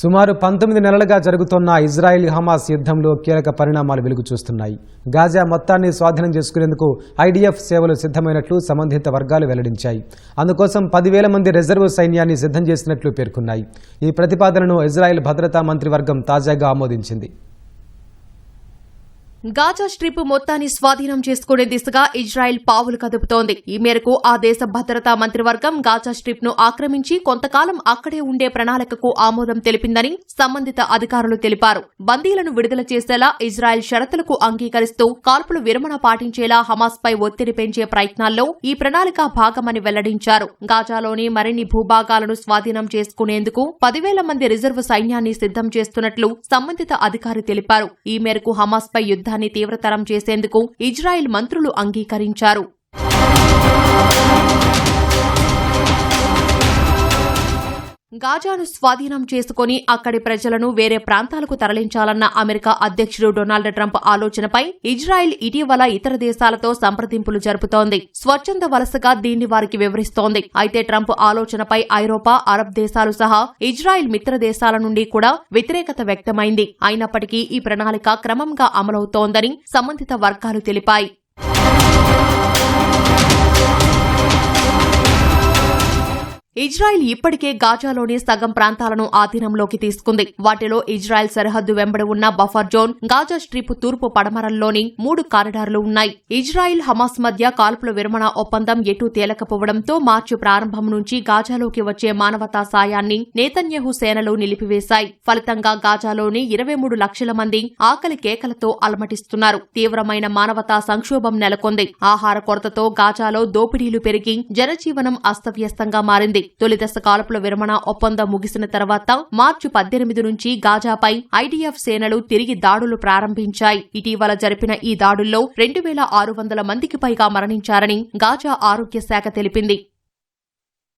సుమారు పంతొమ్మిది నెలలుగా జరుగుతున్న ఇజ్రాయిల్ హమాస్ యుద్ధంలో కీలక పరిణామాలు వెలుగు చూస్తున్నాయి గాజా మొత్తాన్ని స్వాధీనం చేసుకునేందుకు ఐడిఎఫ్ సేవలు సిద్ధమైనట్లు సంబంధిత వర్గాలు వెల్లడించాయి. అందుకోసం పదివేల మంది రిజర్వ్ సైన్యాన్ని సిద్ధం చేసినట్లు పేర్కొన్నాయి. ఈ ప్రతిపాదనను ఇజ్రాయెల్ భద్రతా మంత్రివర్గం తాజాగా ఆమోదించింది. గాజా స్ట్రిప్ మొత్తాన్ని స్వాధీనం చేసుకునే దిశగా ఇజ్రాయెల్ పావులు కదుపుతోంది. ఈ మేరకు ఆ దేశ భద్రతా మంత్రివర్గం గాజా స్ట్రిప్ను ఆక్రమించి కొంతకాలం అక్కడే ఉండే ప్రణాళికకు ఆమోదం తెలిపిందని సంబంధిత అధికారులు తెలిపారు. బందీలను విడుదల చేసేలా ఇజ్రాయెల్ షరతులకు అంగీకరిస్తూ కాల్పులు విరమణ పాటించేలా హమాస్ పై ఒత్తిడి పెంచే ప్రయత్నాల్లో ఈ ప్రణాళిక భాగమని వెల్లడించారు. గాజాలోని మరిన్ని భూభాగాలను స్వాధీనం చేసుకునేందుకు పదివేల మంది రిజర్వ్ సైన్యాన్ని సిద్ధం చేస్తున్నట్లు సంబంధిత అధికారి తెలిపారు. ఈ మేరకు హమాస్ పై యుద్ధాన్ని తీవ్రతరం చేసేందుకు ఇజ్రాయెల్ మంత్రులు అంగీకరించారు. గాజాను స్వాధీనం చేసుకుని అక్కడి ప్రజలను వేరే ప్రాంతాలకు తరలించాలన్న అమెరికా అధ్యక్షుడు డొనాల్డ్ ట్రంప్ ఆలోచనపై ఇజ్రాయెల్ ఇటీవల ఇతర దేశాలతో సంప్రదింపులు జరుపుతోంది. స్వచ్ఛంద వలసగా దీన్ని వారికి వివరిస్తోంది. అయితే ట్రంప్ ఆలోచనపై ఐరోపా అరబ్ దేశాలు సహా ఇజ్రాయెల్ మిత్ర దేశాల నుండి కూడా వ్యతిరేకత వ్యక్తమైంది. అయినప్పటికీ ఈ ప్రణాళిక క్రమంగా అమలవుతోందని సంబంధిత వర్గాలు తెలిపాయి. ఇజ్రాయెల్ ఇప్పటికే గాజాలోని సగం ప్రాంతాలను ఆధీనంలోకి తీసుకుంది. వాటిలో ఇజ్రాయెల్ సరిహద్దు వెంబడి ఉన్న బఫర్ జోన్ గాజా స్ట్రిప్ తూర్పు పడమరల్లోని మూడు కారిడార్లు ఉన్నాయి. ఇజ్రాయెల్ హమాస్ మధ్య కాల్పుల విరమణ ఒప్పందం ఎటూ తేలకపోవడంతో మార్చి ప్రారంభం నుంచి గాజాలోకి వచ్చే మానవతా సాయాన్ని నేతన్యహు సేనలు నిలిపివేశాయి. ఫలితంగా గాజాలోని ఇరవై మూడు లక్షల మంది ఆకలి కేకలతో అలమటిస్తున్నారు. తీవ్రమైన మానవతా సంక్షోభం నెలకొంది. ఆహార కొరతతో గాజాలో దోపిడీలు పెరిగి జనజీవనం అస్తవ్యస్తంగా మారింది. తొలిదశ కాల్పుల విరమణ ఒప్పందం ముగిసిన తర్వాత మార్చి పద్దెనిమిది నుంచి గాజాపై ఐడీఎఫ్ సేనలు తిరిగి దాడులు ప్రారంభించాయి. ఇటీవల జరిపిన ఈ దాడుల్లో రెండు వేల ఆరు వందల మందికి పైగా మరణించారని గాజా ఆరోగ్య శాఖ తెలిపింది.